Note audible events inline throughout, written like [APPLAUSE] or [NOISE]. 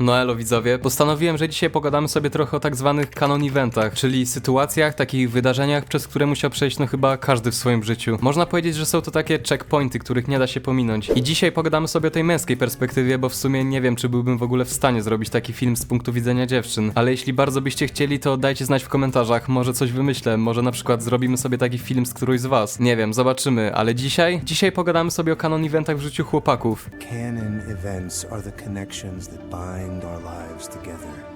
No elo widzowie, postanowiłem, że dzisiaj pogadamy sobie trochę o tak zwanych canon eventach, czyli sytuacjach, takich wydarzeniach, przez które musiał przejść no chyba każdy w swoim życiu. Można powiedzieć, że są to takie checkpointy, których nie da się pominąć. I dzisiaj pogadamy sobie o tej męskiej perspektywie, bo w sumie nie wiem, czy byłbym w ogóle w stanie zrobić taki film z punktu widzenia dziewczyn. Ale jeśli bardzo byście chcieli, to dajcie znać w komentarzach, może coś wymyślę, może na przykład zrobimy sobie taki film z którejś z was. Nie wiem, zobaczymy, ale dzisiaj? Dzisiaj pogadamy sobie o canon eventach w życiu chłopaków. Canon events are the connections that bind.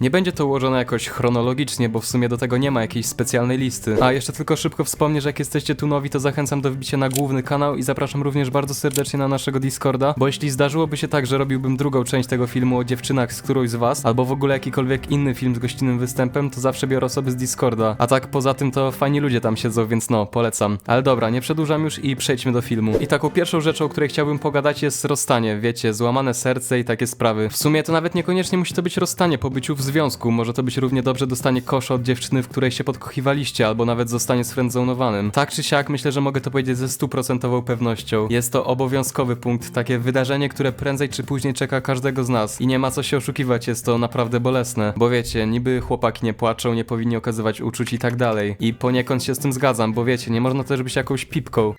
Nie będzie to ułożone jakoś chronologicznie, bo w sumie do tego nie ma jakiejś specjalnej listy. A jeszcze tylko szybko wspomnę, że jak jesteście tu nowi, to zachęcam do wbicia na główny kanał i zapraszam również bardzo serdecznie na naszego Discorda, bo jeśli zdarzyłoby się tak, że robiłbym drugą część tego filmu o dziewczynach z którąś z was, albo w ogóle jakikolwiek inny film z gościnnym występem, to zawsze biorę osoby z Discorda. A tak poza tym to fajni ludzie tam siedzą, więc no, polecam. Ale dobra, nie przedłużam już i przejdźmy do filmu. I taką pierwszą rzeczą, o której chciałbym pogadać jest rozstanie, wiecie, złamane serce i takie sprawy. W sumie to nawet niekoniecznie musi to być rozstanie po byciu w związku, może to być równie dobrze dostanie kosza od dziewczyny, w której się podkochiwaliście, albo nawet zostanie sfriendzonowanym. Tak czy siak, myślę, że mogę to powiedzieć ze stuprocentową pewnością. Jest to obowiązkowy punkt, takie wydarzenie, które prędzej czy później czeka każdego z nas. I nie ma co się oszukiwać, jest to naprawdę bolesne. Bo wiecie, niby chłopaki nie płaczą, nie powinni okazywać uczuć i tak dalej. I poniekąd się z tym zgadzam, bo wiecie, nie można też być jakąś pipką.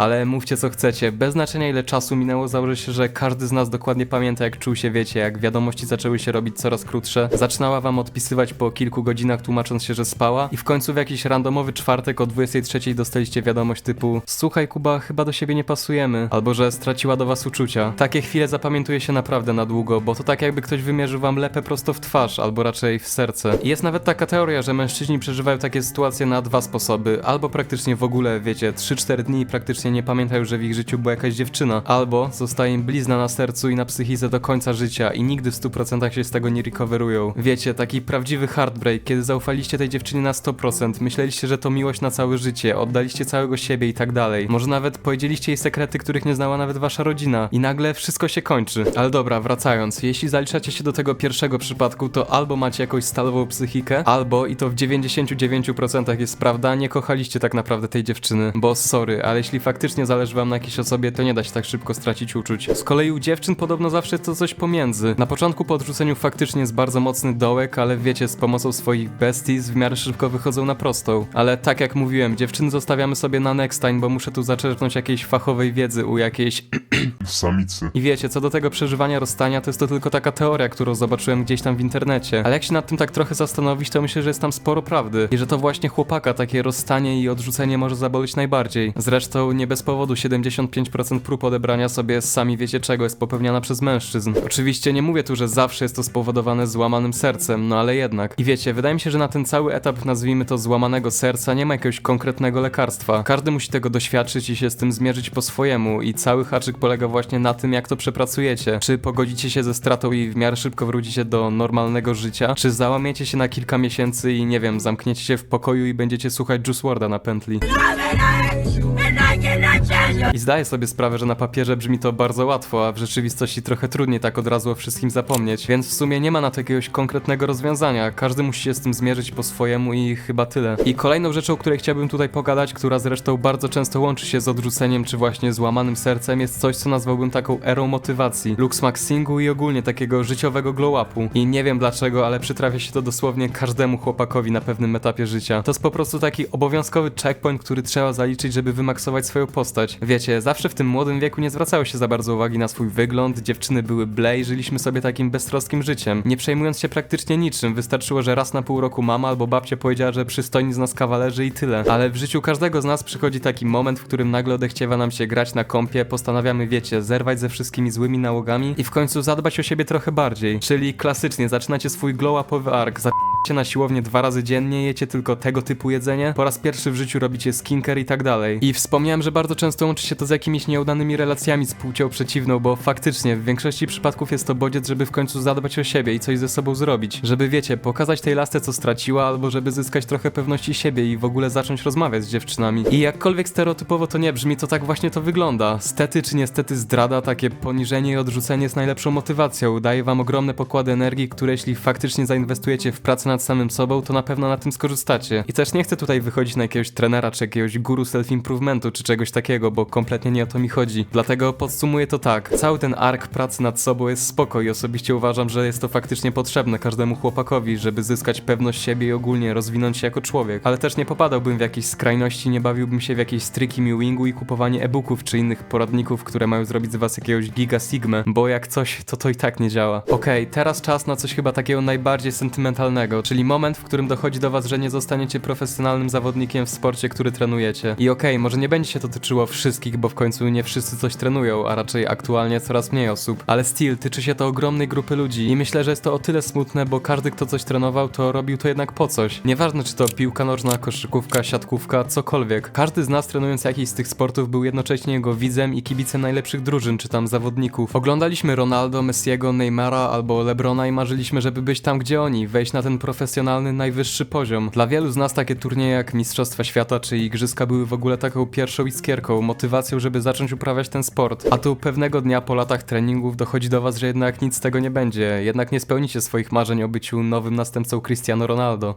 Ale mówcie co chcecie, bez znaczenia ile czasu minęło, założę się, że każdy z nas dokładnie pamięta jak czuł się, wiecie, jak wiadomości zaczęły się robić coraz krótsze, zaczynała wam odpisywać po kilku godzinach tłumacząc się, że spała. I w końcu w jakiś randomowy czwartek o 23 dostaliście wiadomość typu Słuchaj Kuba, chyba do siebie nie pasujemy, albo że straciła do was uczucia. Takie chwile zapamiętuje się naprawdę na długo, bo to tak jakby ktoś wymierzył wam lepę prosto w twarz, albo raczej w serce. I jest nawet taka teoria, że mężczyźni przeżywają takie sytuacje na dwa sposoby, albo praktycznie w ogóle, wiecie, 3-4 dni i praktycznie nie pamiętają, że w ich życiu była jakaś dziewczyna, albo zostaje im blizna na sercu i na psychice do końca życia i nigdy w 100% się z tego nie recoverują. Wiecie, taki prawdziwy heartbreak, kiedy zaufaliście tej dziewczynie na 100%, myśleliście, że to miłość na całe życie, oddaliście całego siebie i tak dalej. Może nawet powiedzieliście jej sekrety, których nie znała nawet wasza rodzina i nagle wszystko się kończy. Ale dobra, wracając, jeśli zaliczacie się do tego pierwszego przypadku, to albo macie jakąś stalową psychikę, albo i to w 99% jest prawda, nie kochaliście tak naprawdę tej dziewczyny, bo sorry, ale jeśli faktycznie zależy wam na jakiejś osobie, to nie da się tak szybko stracić uczuć. Z kolei u dziewczyn podobno zawsze to coś pomiędzy. Na początku po odrzuceniu faktycznie jest bardzo mocny dołek, ale wiecie, z pomocą swoich besties w miarę szybko wychodzą na prostą. Ale tak jak mówiłem, dziewczyny zostawiamy sobie na next time, bo muszę tu zaczerpnąć jakiejś fachowej wiedzy u jakiejś [CLEARS THROAT] Samicy. i wiecie, co do tego przeżywania rozstania, to jest to tylko taka teoria, którą zobaczyłem gdzieś tam w internecie. Ale jak się nad tym tak trochę zastanowić, to myślę, że jest tam sporo prawdy. I że to właśnie chłopaka takie rozstanie i odrzucenie może zabolić najbardziej. Zresztą nie bez powodu 75% prób odebrania sobie sami wiecie czego jest popełniana przez mężczyzn. Oczywiście nie mówię tu, że zawsze jest to spowodowane złamanym sercem, no ale jednak. I wiecie, wydaje mi się, że na ten cały etap, nazwijmy to złamanego serca, nie ma jakiegoś konkretnego lekarstwa. Każdy musi tego doświadczyć i się z tym zmierzyć po swojemu i cały haczyk polega właśnie na tym, jak to przepracujecie. Czy pogodzicie się ze stratą i w miarę szybko wrócicie do normalnego życia, czy załamiecie się na kilka miesięcy i nie wiem, zamkniecie się w pokoju i będziecie słuchać Juice WRLD'a na pętli. I zdaję sobie sprawę, że na papierze brzmi to bardzo łatwo, a w rzeczywistości trochę trudniej tak od razu o wszystkim zapomnieć, więc w sumie nie ma na to jakiegoś konkretnego rozwiązania. Każdy musi się z tym zmierzyć po swojemu i chyba tyle. I kolejną rzeczą, o której chciałbym tutaj pogadać, która zresztą bardzo często łączy się z odrzuceniem czy właśnie złamanym sercem, jest coś, co nazwałbym taką erą motywacji, lux maxingu i ogólnie takiego życiowego glow-upu. I nie wiem dlaczego, ale przytrafia się to dosłownie każdemu chłopakowi na pewnym etapie życia. To jest po prostu taki obowiązkowy checkpoint, który trzeba zaliczyć, żeby wymaksować swoją postać. Wiecie, zawsze w tym młodym wieku nie zwracało się za bardzo uwagi na swój wygląd, dziewczyny były blej, żyliśmy sobie takim beztroskim życiem, nie przejmując się praktycznie niczym. Wystarczyło, że raz na pół roku mama albo babcia powiedziała, że przystojni z nas kawalerzy i tyle. Ale w życiu każdego z nas przychodzi taki moment, w którym nagle odechciewa nam się grać na kompie, postanawiamy, wiecie, zerwać ze wszystkimi złymi nałogami i w końcu zadbać o siebie trochę bardziej. Czyli klasycznie zaczynacie swój glow-upowy ark, Idziecie na siłownię dwa razy dziennie, jecie tylko tego typu jedzenie, po raz pierwszy w życiu robicie skincare i tak dalej. I wspomniałem, że bardzo często łączy się to z jakimiś nieudanymi relacjami z płcią przeciwną, bo faktycznie w większości przypadków jest to bodziec, żeby w końcu zadbać o siebie i coś ze sobą zrobić. Żeby wiecie, pokazać tej lasce co straciła, albo żeby zyskać trochę pewności siebie i w ogóle zacząć rozmawiać z dziewczynami. I jakkolwiek stereotypowo to nie brzmi, to tak właśnie to wygląda. Stety czy niestety zdrada, takie poniżenie i odrzucenie jest najlepszą motywacją. Daje wam ogromne pokłady energii, które jeśli faktycznie zainwestujecie w pracę nad samym sobą, to na pewno na tym skorzystacie. I też nie chcę tutaj wychodzić na jakiegoś trenera, czy jakiegoś guru self-improvementu, czy czegoś takiego, bo kompletnie nie o to mi chodzi. Dlatego podsumuję to tak. Cały ten ark pracy nad sobą jest spoko i osobiście uważam, że jest to faktycznie potrzebne każdemu chłopakowi, żeby zyskać pewność siebie i ogólnie rozwinąć się jako człowiek. Ale też nie popadałbym w jakieś skrajności, nie bawiłbym się w jakieś stryki mewingu i kupowanie e-booków czy innych poradników, które mają zrobić z was jakiegoś giga sigmę, bo jak coś, to to i tak nie działa. Okej, teraz czas na coś chyba takiego najbardziej sentymentalnego, czyli moment, w którym dochodzi do was, że nie zostaniecie profesjonalnym zawodnikiem w sporcie, który trenujecie. I okej, może nie będzie się to tyczyło wszystkich, bo w końcu nie wszyscy coś trenują, a raczej aktualnie coraz mniej osób, ale still tyczy się to ogromnej grupy ludzi i myślę, że jest to o tyle smutne, bo każdy, kto coś trenował, to robił to jednak po coś. Nieważne, czy to piłka nożna, koszykówka, siatkówka, cokolwiek. Każdy z nas trenując jakiś z tych sportów był jednocześnie jego widzem i kibicem najlepszych drużyn czy tam zawodników. Oglądaliśmy Ronaldo, Messiego, Neymara albo Lebrona i marzyliśmy, żeby być tam gdzie oni, wejść na ten profesjonalny, najwyższy poziom. Dla wielu z nas takie turnieje jak Mistrzostwa Świata czy Igrzyska były w ogóle taką pierwszą iskierką, motywacją, żeby zacząć uprawiać ten sport. A tu pewnego dnia po latach treningów dochodzi do was, że jednak nic z tego nie będzie, jednak nie spełnicie swoich marzeń o byciu nowym następcą Cristiano Ronaldo.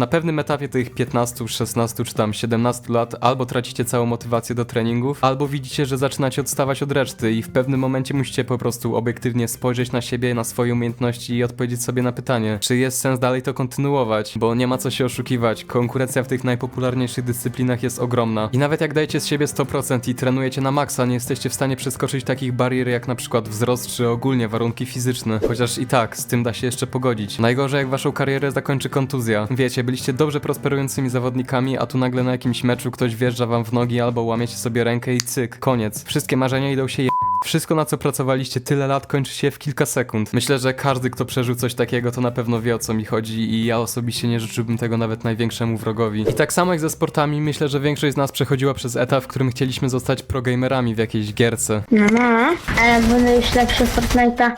Na pewnym etapie tych 15, 16 czy tam 17 lat albo tracicie całą motywację do treningów, albo widzicie, że zaczynacie odstawać od reszty i w pewnym momencie musicie po prostu obiektywnie spojrzeć na siebie, na swoje umiejętności i odpowiedzieć sobie na pytanie, czy jest sens dalej to kontynuować, bo nie ma co się oszukiwać, konkurencja w tych najpopularniejszych dyscyplinach jest ogromna. I nawet jak dajecie z siebie 100% i trenujecie na maksa, nie jesteście w stanie przeskoczyć takich barier jak na przykład wzrost czy ogólnie warunki fizyczne, chociaż i tak, z tym da się jeszcze pogodzić. Najgorzej jak waszą karierę zakończy kontuzja. Wiecie, byliście dobrze prosperującymi zawodnikami, a tu nagle na jakimś meczu ktoś wjeżdża wam w nogi albo łamiecie sobie rękę i cyk, koniec. Wszystkie marzenia idą się je... Wszystko na co pracowaliście tyle lat kończy się w kilka sekund. Myślę, że każdy kto przeżył coś takiego to na pewno wie o co mi chodzi i ja osobiście nie życzyłbym tego nawet największemu wrogowi. I tak samo jak ze sportami, myślę, że większość z nas przechodziła przez etap, w którym chcieliśmy zostać progamerami w jakiejś gierce. No, no, ale będę już lepszy Fortnite'a,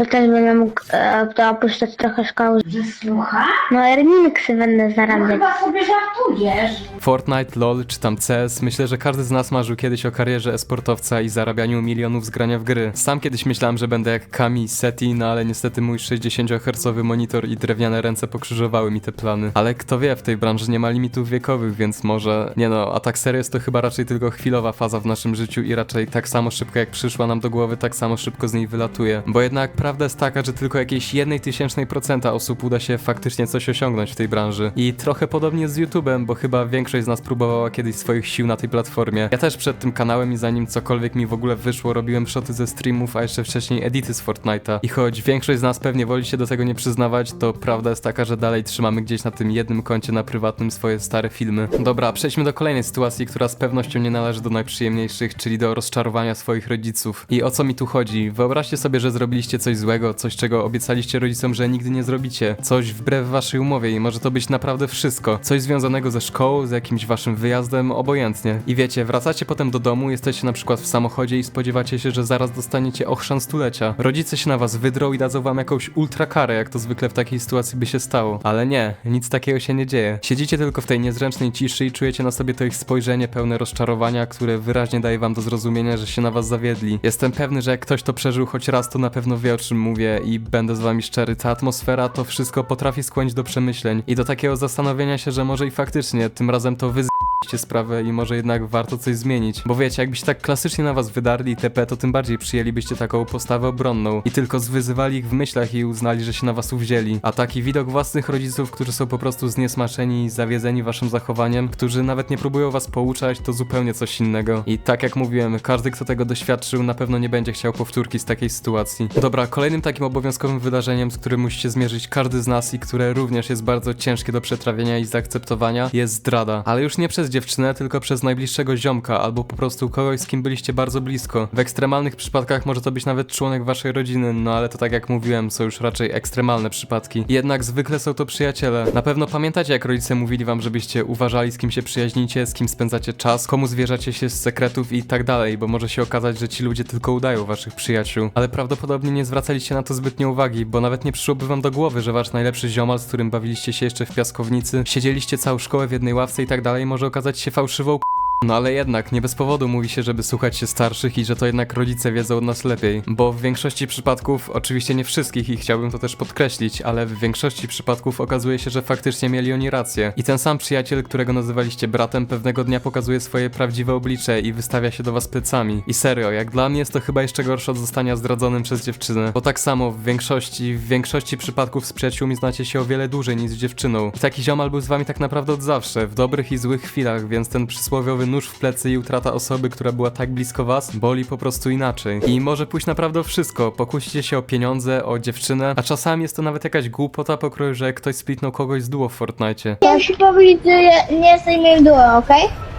to też będę mógł e, to opuszczać trochę szkoły. Że słucha? No, Ermiksy będę zarabiać. Chyba sobie żartujesz. Fortnite, LoL czy tam CS, myślę, że każdy z nas marzył kiedyś o karierze e-sportowca i zarabianiu milionów z grania w gry. Sam kiedyś myślałem, że będę jak Kami, Seti, no ale niestety mój 60Hz monitor i drewniane ręce pokrzyżowały mi te plany. Ale kto wie, w tej branży nie ma limitów wiekowych, więc może... Nie no, a tak serio jest to chyba raczej tylko chwilowa faza w naszym życiu i raczej tak samo szybko jak przyszła nam do głowy, tak samo szybko z niej wylatuje. Bo jednak prawda jest taka, że tylko jakieś jednej tysięcznej procenta osób uda się faktycznie coś osiągnąć w tej branży. I trochę podobnie z YouTube'em, bo chyba większość z nas próbowała kiedyś swoich sił na tej platformie. Ja też przed tym kanałem i zanim cokolwiek mi w ogóle wyszło, robiłem shoty ze streamów, a jeszcze wcześniej edity z Fortnite'a. I choć większość z nas pewnie woli się do tego nie przyznawać, to prawda jest taka, że dalej trzymamy gdzieś na tym jednym koncie na prywatnym swoje stare filmy. Dobra, przejdźmy do kolejnej sytuacji, która z pewnością nie należy do najprzyjemniejszych, czyli do rozczarowania swoich rodziców. I o co mi tu chodzi? Wyobraźcie sobie, że zrobiliście coś złego, coś czego obiecaliście rodzicom, że nigdy nie zrobicie, coś wbrew waszej umowie i może to być naprawdę wszystko. Coś związanego ze szkołą, z jakimś waszym wyjazdem, obojętnie. I wiecie, wracacie potem do domu, jesteście na przykład w samochodzie i spodziewacie się, że zaraz dostaniecie ochrzan stulecia. Rodzice się na was wydrą i dadzą wam jakąś ultrakarę, jak to zwykle w takiej sytuacji by się stało. Ale nie, nic takiego się nie dzieje. Siedzicie tylko w tej niezręcznej ciszy i czujecie na sobie to ich spojrzenie pełne rozczarowania, które wyraźnie daje wam do zrozumienia, że się na was zawiedli. Jestem pewny, że jak ktoś to przeżył choć raz, to na pewno wie o czym mówię i będę z wami szczery, ta atmosfera to wszystko potrafi skłonić do przemyśleń i do takiego zastanowienia się, że może i faktycznie tym razem to wy z***cie sprawę i może jednak warto coś zmienić. Bo wiecie, jakbyście tak klasycznie na was wydarli TP, to tym bardziej przyjęlibyście taką postawę obronną i tylko zwyzywali ich w myślach i uznali, że się na was uwzięli. A taki widok własnych rodziców, którzy są po prostu zniesmaczeni i zawiedzeni waszym zachowaniem, którzy nawet nie próbują was pouczać, to zupełnie coś innego. I tak jak mówiłem, każdy, kto tego doświadczył, na pewno nie będzie chciał powtórki z takiej sytuacji. Dobra, kolejnym takim obowiązkowym wydarzeniem, z którym musicie zmierzyć każdy z nas i które również jest bardzo ciężkie do przetrawienia i zaakceptowania, jest zdrada. Ale już nie przez dziewczynę, tylko przez najbliższego ziomka albo po prostu kogoś, z kim byliście bardzo blisko. W ekstremalnych przypadkach może to być nawet członek waszej rodziny, no ale to tak jak mówiłem, są już raczej ekstremalne przypadki. Jednak zwykle są to przyjaciele. Na pewno pamiętacie, jak rodzice mówili wam, żebyście uważali, z kim się przyjaźnicie, z kim spędzacie czas, komu zwierzacie się z sekretów i tak dalej, bo może się okazać, że ci ludzie tylko udają waszych przyjaciół. Ale prawdopodobnie nie zwracaliście na to zbytnio uwagi, bo nawet nie przyszłoby wam do głowy, że wasz najlepszy ziomal, z którym bawiliście się jeszcze w piaskownicy, siedzieliście całą szkołę w jednej ławce i tak dalej, może okazać się fałszywą No ale jednak, nie bez powodu mówi się, żeby słuchać się starszych i że to jednak rodzice wiedzą od nas lepiej. Bo w większości przypadków, oczywiście nie wszystkich i chciałbym to też podkreślić, ale w większości przypadków okazuje się, że faktycznie mieli oni rację. I ten sam przyjaciel, którego nazywaliście bratem, pewnego dnia pokazuje swoje prawdziwe oblicze i wystawia się do was plecami. I serio, jak dla mnie jest to chyba jeszcze gorsze od zostania zdradzonym przez dziewczynę. Bo tak samo w większości, w większości przypadków z przyjaciółmi znacie się o wiele dłużej niż z dziewczyną. I taki ziomal był z wami tak naprawdę od zawsze, w dobrych i złych chwilach, więc ten przysłowiowy nóż w plecy i utrata osoby, która była tak blisko was, boli po prostu inaczej. I może pójść naprawdę o wszystko. Pokusicie się o pieniądze, o dziewczynę, a czasami jest to nawet jakaś głupota pokroju, że ktoś splitnął kogoś z duo w Fortnite. Ja się powiedzieć, że nie jesteś moim duo, okej?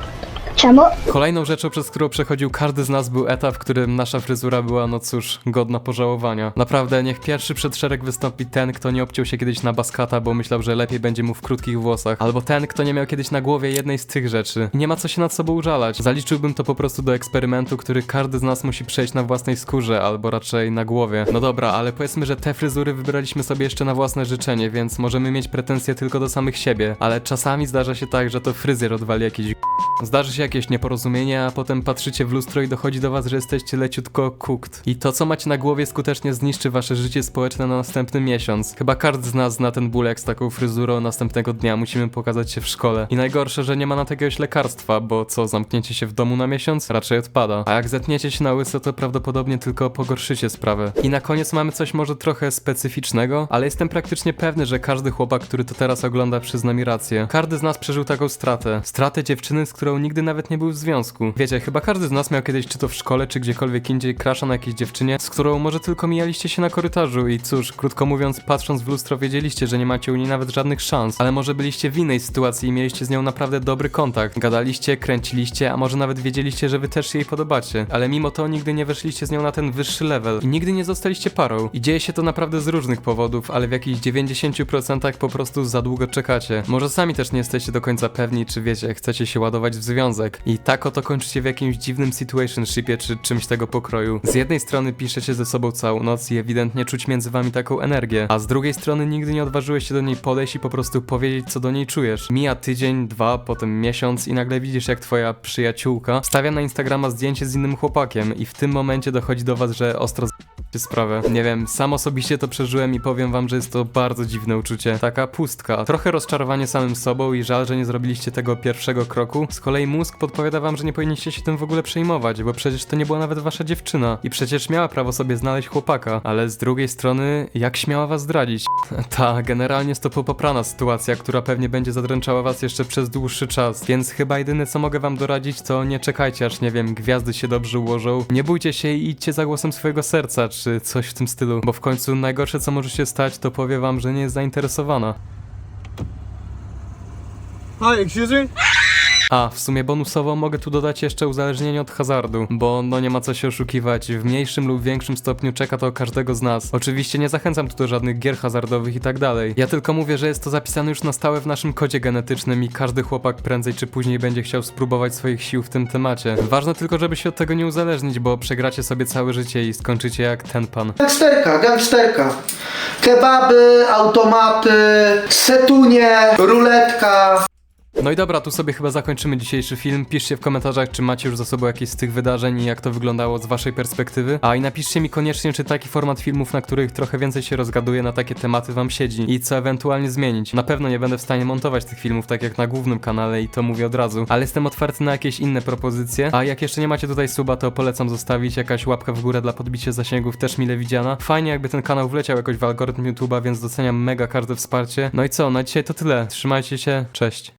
Czemu? Kolejną rzeczą, przez którą przechodził każdy z nas był etap, w którym nasza fryzura była, no cóż, godna pożałowania. Naprawdę, niech pierwszy przed szereg wystąpi ten, kto nie obciął się kiedyś na baskata, bo myślał, że lepiej będzie mu w krótkich włosach. Albo ten, kto nie miał kiedyś na głowie jednej z tych rzeczy. Nie ma co się nad sobą użalać. Zaliczyłbym to po prostu do eksperymentu, który każdy z nas musi przejść na własnej skórze, albo raczej na głowie. No dobra, ale powiedzmy, że te fryzury wybraliśmy sobie jeszcze na własne życzenie, więc możemy mieć pretensje tylko do samych siebie. Ale czasami zdarza się tak, że to fryzjer odwali jakiś Zdarzy się jakieś nieporozumienie, a potem patrzycie w lustro i dochodzi do was, że jesteście leciutko cooked. I to, co macie na głowie, skutecznie zniszczy wasze życie społeczne na następny miesiąc. Chyba każdy z nas zna ten ból, jak z taką fryzurą następnego dnia musimy pokazać się w szkole. I najgorsze, że nie ma na to jakiegoś lekarstwa, bo co, zamkniecie się w domu na miesiąc? Raczej odpada. A jak zetniecie się na łyso, to prawdopodobnie tylko pogorszycie sprawę. I na koniec mamy coś może trochę specyficznego, ale jestem praktycznie pewny, że każdy chłopak, który to teraz ogląda, przyzna mi rację. Każdy z nas przeżył taką stratę. Stratę dziewczyny, z którą nigdy nawet nie był w związku. Wiecie, chyba każdy z nas miał kiedyś, czy to w szkole, czy gdziekolwiek indziej, krasza na jakiejś dziewczynie, z którą może tylko mijaliście się na korytarzu i cóż, krótko mówiąc, patrząc w lustro, wiedzieliście, że nie macie u niej nawet żadnych szans, ale może byliście w innej sytuacji i mieliście z nią naprawdę dobry kontakt. Gadaliście, kręciliście, a może nawet wiedzieliście, że wy też się jej podobacie, ale mimo to nigdy nie weszliście z nią na ten wyższy level i nigdy nie zostaliście parą. I dzieje się to naprawdę z różnych powodów, ale w jakichś 90% po prostu za długo czekacie. Może sami też nie jesteście do końca pewni, czy wiecie, chcecie się ładować w związek. I tak oto kończycie w jakimś dziwnym situationshipie, czy czymś tego pokroju. Z jednej strony piszecie ze sobą całą noc i ewidentnie czuć między wami taką energię, a z drugiej strony nigdy nie odważyłeś się do niej podejść i po prostu powiedzieć, co do niej czujesz. Mija tydzień, dwa, potem miesiąc i nagle widzisz, jak twoja przyjaciółka stawia na Instagrama zdjęcie z innym chłopakiem i w tym momencie dochodzi do was, że ostro sprawę. Nie wiem, sam osobiście to przeżyłem i powiem wam, że jest to bardzo dziwne uczucie. Taka pustka. Trochę rozczarowanie samym sobą i żal, że nie zrobiliście tego pierwszego kroku. Z kolei mózg podpowiada wam, że nie powinniście się tym w ogóle przejmować, bo przecież to nie była nawet wasza dziewczyna. I przecież miała prawo sobie znaleźć chłopaka. Ale z drugiej strony, jak śmiała was zdradzić? [LAUGHS] Ta, generalnie jest to popoprana sytuacja, która pewnie będzie zadręczała was jeszcze przez dłuższy czas. Więc chyba jedyne co mogę wam doradzić, to nie czekajcie aż, nie wiem, gwiazdy się dobrze ułożą. Nie bójcie się i idźcie za głosem swojego serca, czy coś w tym stylu. Bo w końcu najgorsze co może się stać, to powie wam, że nie jest zainteresowana. Hi, excuse me? A, w sumie bonusowo mogę tu dodać jeszcze uzależnienie od hazardu, bo no nie ma co się oszukiwać, w mniejszym lub większym stopniu czeka to każdego z nas. Oczywiście nie zachęcam tu do żadnych gier hazardowych i tak dalej. Ja tylko mówię, że jest to zapisane już na stałe w naszym kodzie genetycznym i każdy chłopak prędzej czy później będzie chciał spróbować swoich sił w tym temacie. Ważne tylko, żeby się od tego nie uzależnić, bo przegracie sobie całe życie i skończycie jak ten pan. Gangsterka, gangsterka. Kebaby, automaty, setunie, ruletka. No i dobra, tu sobie chyba zakończymy dzisiejszy film. Piszcie w komentarzach, czy macie już za sobą jakieś z tych wydarzeń i jak to wyglądało z waszej perspektywy. A i napiszcie mi koniecznie, czy taki format filmów, na których trochę więcej się rozgaduje na takie tematy wam siedzi i co ewentualnie zmienić. Na pewno nie będę w stanie montować tych filmów tak jak na głównym kanale i to mówię od razu, ale jestem otwarty na jakieś inne propozycje. A jak jeszcze nie macie tutaj suba, to polecam zostawić jakaś łapka w górę dla podbicia zasięgów, też mile widziana. Fajnie jakby ten kanał wleciał jakoś w algorytm YouTube'a, więc doceniam mega każde wsparcie. No i co, na dzisiaj to tyle. Trzymajcie się, cześć.